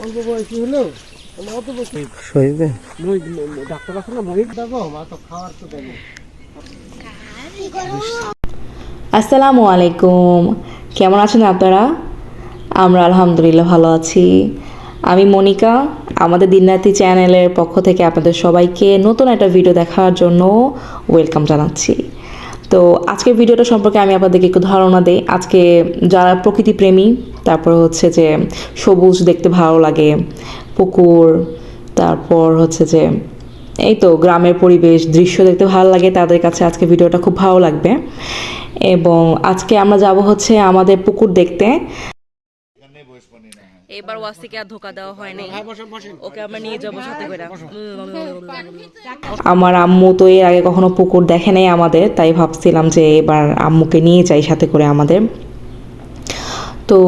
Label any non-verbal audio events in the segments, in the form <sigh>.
অল্প বয়সী হলেও অত বয়সী শহীদে ডাক্তার আছে না মা তো খাওয়ার তো দেবো আসসালামু আলাইকুম। কেমন আছেন আপনারা? আমরা আলহামদুলিল্লাহ ভালো আছি। আমি মনিকা আমাদের দিনরাতি চ্যানেলের পক্ষ থেকে আপনাদের সবাইকে নতুন একটা ভিডিও দেখার জন্য ওয়েলকাম জানাচ্ছি। তো আজকের ভিডিওটা সম্পর্কে আমি আপনাদেরকে একটু ধারণা দিই। আজকে যারা প্রকৃতি প্রেমী তারপর হচ্ছে যে সবুজ দেখতে ভালো লাগে, পুকুর, তারপর হচ্ছে যে এই তো গ্রামের পরিবেশ, দৃশ্য দেখতে ভালো লাগে, তাদের কাছে আজকে ভিডিওটা খুব ভালো লাগবে। এবং আজকে আমরা যাব হচ্ছে আমাদের পুকুর দেখতে। এবার ওয়াসিকে আর ধোকা দেওয়া হয় নাই। ওকে আমরা নিয়ে যাব সাথে করে। আমার আম্মু তো এর আগে কখনো পুকুর দেখে নাই আমাদের তাই ভাবছিলাম যে এবার আম্মুকে নিয়ে যাই সাথে করে আমাদের। তো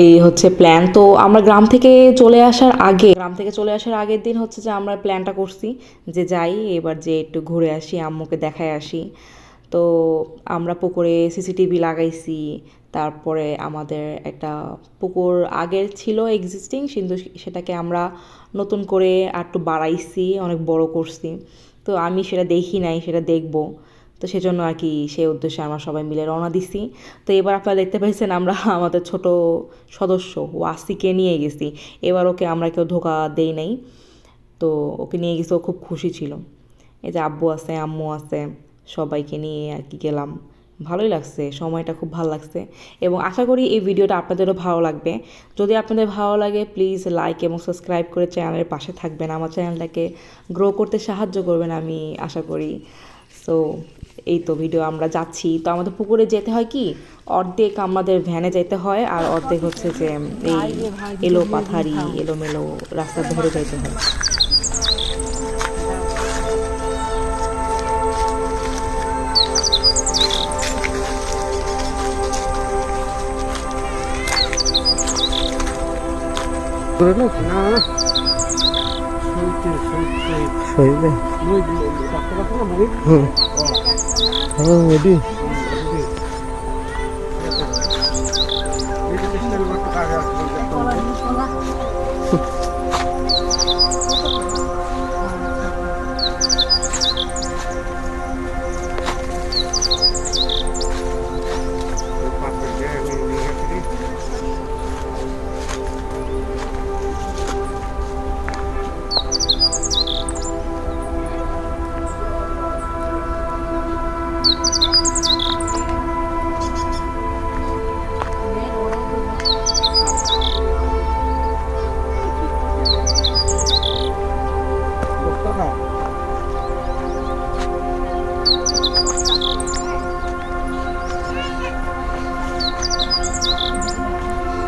এই হচ্ছে প্ল্যান তো আমরা গ্রাম থেকে চলে আসার আগে গ্রাম থেকে চলে আসার আগের দিন হচ্ছে যে আমরা প্ল্যানটা করছি যে যাই এবার যে একটু ঘুরে আসি আম্মুকে দেখায় আসি। তো আমরা পুকুরে সিসিটিভি লাগাইছি তারপরে আমাদের একটা পুকুর আগের ছিল এক্সিস্টিং কিন্তু সেটাকে আমরা নতুন করে আর একটু বাড়াইছি, অনেক বড় করছি। তো আমি সেটা দেখি নাই, সেটা দেখব। তো সেজন্য আর কি সেই উদ্দেশ্যে আমরা সবাই মিলে রওনা দিছি। তো এবার আপনারা দেখতে পাইছেন আমরা <laughs> আমাদের ছোট সদস্য ওয়াসিকে নিয়ে গেছি। এবার ওকে আমরা কেউ ধোকা দেই নাই। তো ওকে নিয়ে গেছি, ও খুব খুশি ছিল। এই যে আব্বু আছে, আম্মু আছে, সবাইকে নিয়ে আর কি গেলাম। ভালোই লাগছে সময়টা খুব ভালো লাগছে। এবং আশা করি এই ভিডিওটা আপনাদেরও ভালো লাগবে। যদি আপনাদের ভালো লাগে প্লিজ লাইক এবং সাবস্ক্রাইব করে চ্যানেলের পাশে থাকবেন। আমার চ্যানেলটাকে গ্রো করতে সাহায্য করবেন আমি আশা করি। সো এই তো ভিডিও আমরা যাচ্ছি। তো আমাদের পুকুরে যেতে হয় কি? অর্ধেক আমাদের ভ্যানে যেতে হয় আর অর্ধেক হচ্ছে যে এই এলো পাথারি এলোমেলো রাস্তা ধরে যেতে হয়। শহীদে মহিত হুম। হ্যাঁ ওডি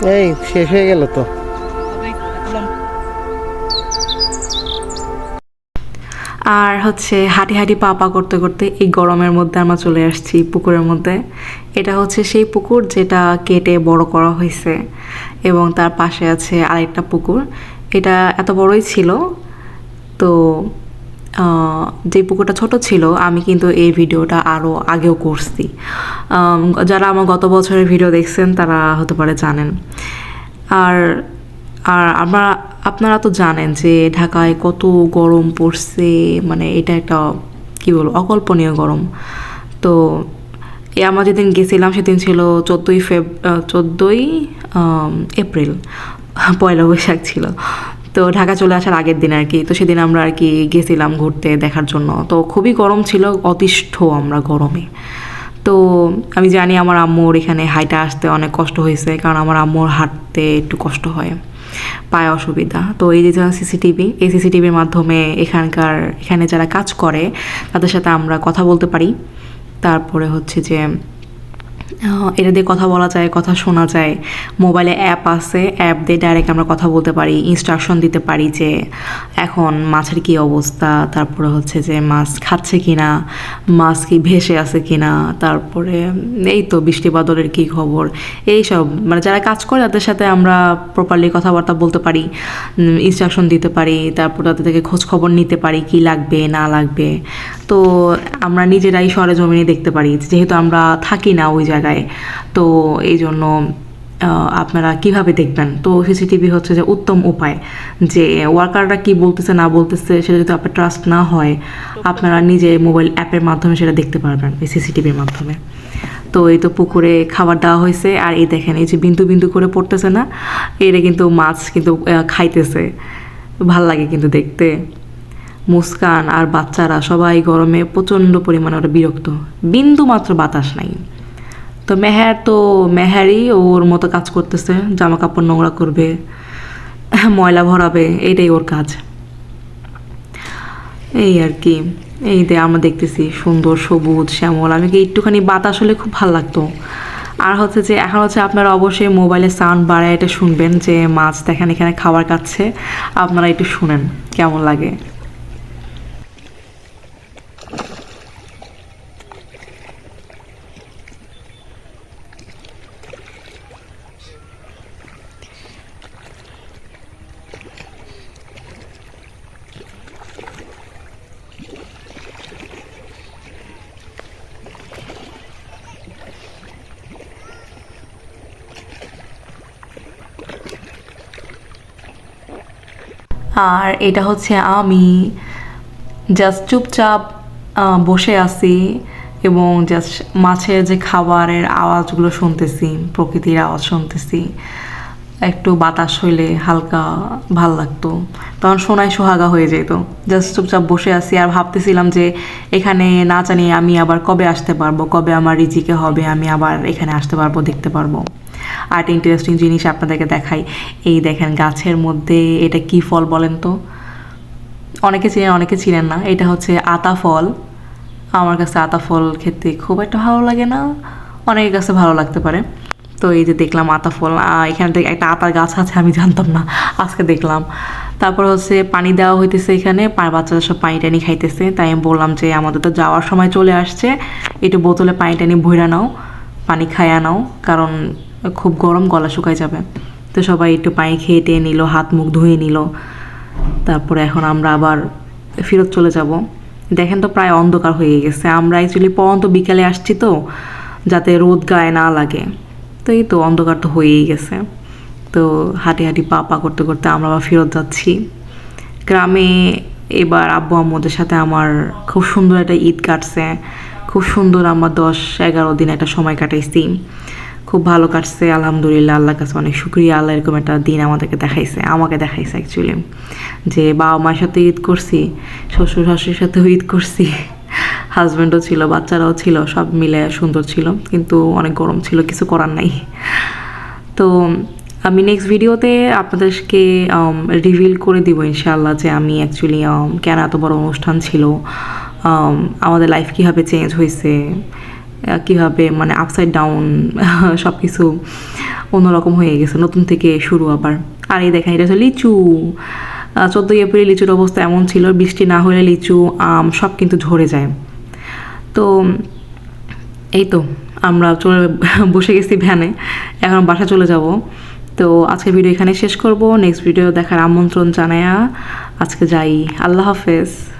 এই, শেষ হয়ে গেল তো। আর হচ্ছে হাঁটি হাঁটি পা পা করতে করতে এই গরমের মধ্যে আমরা চলে আসছি পুকুরের মধ্যে। এটা হচ্ছে সেই পুকুর যেটা কেটে বড় করা হয়েছে। এবং তার পাশে আছে আরেকটা পুকুর। এটা এত বড়ই ছিল। তো যে পুকুরটা ছোট ছিল, আমি কিন্তু এই ভিডিওটা আরও আগেও করছি। যারা আমার গত বছরের ভিডিও দেখছেন, তারা হতে পারে জানেন। আর আর আমরা, আপনারা তো জানেন যে ঢাকায় কত গরম পড়ছে মানে এটা একটা, কী বলব, অকল্পনীয় গরম। তো, এ, আমরা যেদিন গেছিলাম, সেদিন ছিল চোদ্দোই ফেব চোদ্দোই এপ্রিল, পয়লা বৈশাখ ছিল। তো ঢাকা চলে আসার আগের দিন আর কি। তো সেদিন আমরা আর কি গেছিলাম ঘুরতে দেখার জন্য। তো খুবই গরম ছিল, অতিষ্ঠ আমরা গরমে। তো আমি জানি আমার আম্মুর এখানে হাইটা আসতে অনেক কষ্ট হয়েছে, কারণ আমার আম্মুর হাঁটতে একটু কষ্ট হয়, পায়ে অসুবিধা। তো এই যে সিসিটিভি, এই সিসিটিভির মাধ্যমে এখানকার, এখানে যারা কাজ করে, তাদের সাথে আমরা কথা বলতে পারি। তারপরে হচ্ছে যে এটা দিয়ে কথা বলা যায়, কথা শোনা যায়। মোবাইলে অ্যাপ আছে অ্যাপ দিয়ে ডাইরেক্ট আমরা কথা বলতে পারি ইনস্ট্রাকশন দিতে পারি যে এখন মাছের কি অবস্থা, তারপরে হচ্ছে যে মাছ খাচ্ছে কি না মাছ কি ভেসে আছে কি না তারপরে এই তো বৃষ্টি বাদলের কী খবর, এইসব। মানে যারা কাজ করে তাদের সাথে আমরা প্রপারলি কথাবার্তা বলতে পারি ইনস্ট্রাকশন দিতে পারি, তারপর তাদের থেকে খোঁজ খবর নিতে পারি, কি লাগবে, না লাগবে। তো আমরা নিজেরাই সরে জমিনে দেখতে পারি, যেহেতু আমরা থাকি না ওই জায়গায়। তো এই জন্য আপনারা কীভাবে দেখবেন? তো সিসিটিভি হচ্ছে যে উত্তম উপায়, যে ওয়ার্কাররা কি বলতেছে, না বলতেছে, সেটা যদি আপনার ট্রাস্ট না হয়, আপনারা নিজে মোবাইল অ্যাপের মাধ্যমে সেটা দেখতে পারবেন, এই সিসিটিভির মাধ্যমে। তো এই তো পুকুরে খাবার দেওয়া হয়েছে, আর এই দেখেন, এই যে বিন্দু বিন্দু করে পড়তেছে না এটা কিন্তু মাছ কিন্তু খাইতেছে। ভালো লাগে কিন্তু দেখতে। মুস্কান আর বাচ্চারা সবাই গরমে প্রচণ্ড পরিমাণে ওরা বিরক্ত। বিন্দু মাত্র বাতাস নাই। তো মেহের তো মেহেরই ওর মতো কাজ করতেছে জামা কাপড় নোংরা করবে, ময়লা ভরাবে এটাই ওর কাজ। এই আর কি, এই যে আমরা দেখতেছি সুন্দর সবুজ শ্যামল। আমি কি একটুখানি বাতাস হলে খুব ভালো লাগতো? আর হচ্ছে যে এখন হচ্ছে আপনারা অবশ্যই মোবাইলে সাউন্ড বাড়ায় এটা শুনবেন যে মাছ দেখেন এখানে খাবার খাচ্ছে, আপনারা একটু শুনেন, কেমন লাগে। আর এটা হচ্ছে আমি। জাস্ট চুপচাপ বসে আছি এবং জাস্ট মাছের যে খাবারের আওয়াজগুলো শুনতেছি, প্রকৃতির আওয়াজ শুনতেছি, একটু বাতাস হইলে হালকা ভালো লাগতো। তখন সোনায় সোহাগা হয়ে যেত। জাস্ট চুপচাপ বসে আছি আর ভাবতেছিলাম যে এখানে না জানি আমি আবার কবে আসতে পারব, কবে আমার রিজিকে হবে, আমি আবার এখানে আসতে পারব, দেখতে পারব। আর একটা ইন্টারেস্টিং জিনিস আপনাদেরকে দেখাই। এই দেখেন গাছের মধ্যে এটা কি ফল বলেন তো? অনেকে চিনেন অনেকে চিনেন না। এটা হচ্ছে আতা ফল। আমার কাছে আতা ফল খেতে খুব একটা ভালো লাগে না। অনেকের কাছে ভালো লাগতে পারে। তো এই যে দেখলাম আতা ফল এখানে থেকে একটা আতার গাছ আছে, আমি জানতাম না। আজকে দেখলাম। তারপর হচ্ছে পানি দেওয়া হইতেছে এখানে। বাচ্চারা সব পানি টানি খাইতেছে। তাই আমি বললাম যে, আমাদের তো যাওয়ার সময় চলে আসছে। একটু বোতলে পানি টানি ভইরা নাও। পানি খায়া নাও। কারণ খুব গরম গলা শুকায় যাবে। তো সবাই একটু পায়ে খেয়ে টেয়ে নিল, হাত মুখ ধুয়ে নিল। তারপরে এখন আমরা আবার ফেরত চলে যাব। দেখেন তো প্রায় অন্ধকার হয়ে গেছে। আমরা অ্যাকচুয়ালি পরন্ত বিকালে আসছি তো, যাতে রোদ গায়ে না লাগে। তো এই তো অন্ধকার তো হয়েই গেছে। তো হাঁটি হাঁটি পা পা করতে করতে আমরা আবার ফেরত যাচ্ছি। গ্রামে এবার আব্বু আম্মুদের সাথে আমার খুব সুন্দর একটা ঈদ কাটছে। খুব সুন্দর আমার দশ এগারো দিন একটা সময় কাটাইছি। খুব ভালো কাটছে, আলহামদুলিল্লাহ, আল্লাহর কাছে অনেক শুক্রিয়া, আল্লাহ এরকম একটা দিন আমাদেরকে দেখাইছে, আমাকে দেখাইছে অ্যাকচুয়ালি যে বাবা মায়ের সাথে ঈদ করছি, শ্বশুর শাশুড়ির সাথেও ঈদ করছি হাজব্যান্ডও ছিল, বাচ্চারাও ছিল, সব মিলে সুন্দর ছিল, কিন্তু অনেক গরম ছিল, কিছু করার নাই। তো আমি নেক্সট ভিডিওতে আপনাদেরকে রিভিল করে দিব ইনশাআল্লাহ যে আমি অ্যাকচুয়ালি কেন এত বড় অনুষ্ঠান ছিল আমাদের লাইফ কীভাবে চেঞ্জ হয়েছে কীভাবে মানে আপসাইড ডাউন সব কিছু অন্যরকম হয়ে গেছে, নতুন থেকে শুরু আবার। আর এই দেখেন, এটা হচ্ছে লিচু। চোদ্দোই এপ্রিল লিচুর অবস্থা এমন ছিল, বৃষ্টি না হলে লিচু, আম সব কিন্তু ঝরে যায়। তো, এই তো, আমরা চলে <laughs> বসে গেছি ভ্যানে, এখন বাসা চলে যাব। তো, আজকের ভিডিও এখানে শেষ করব। নেক্সট ভিডিও দেখার আমন্ত্রণ জানায়া আজকে যাই। আল্লাহ হাফেজ।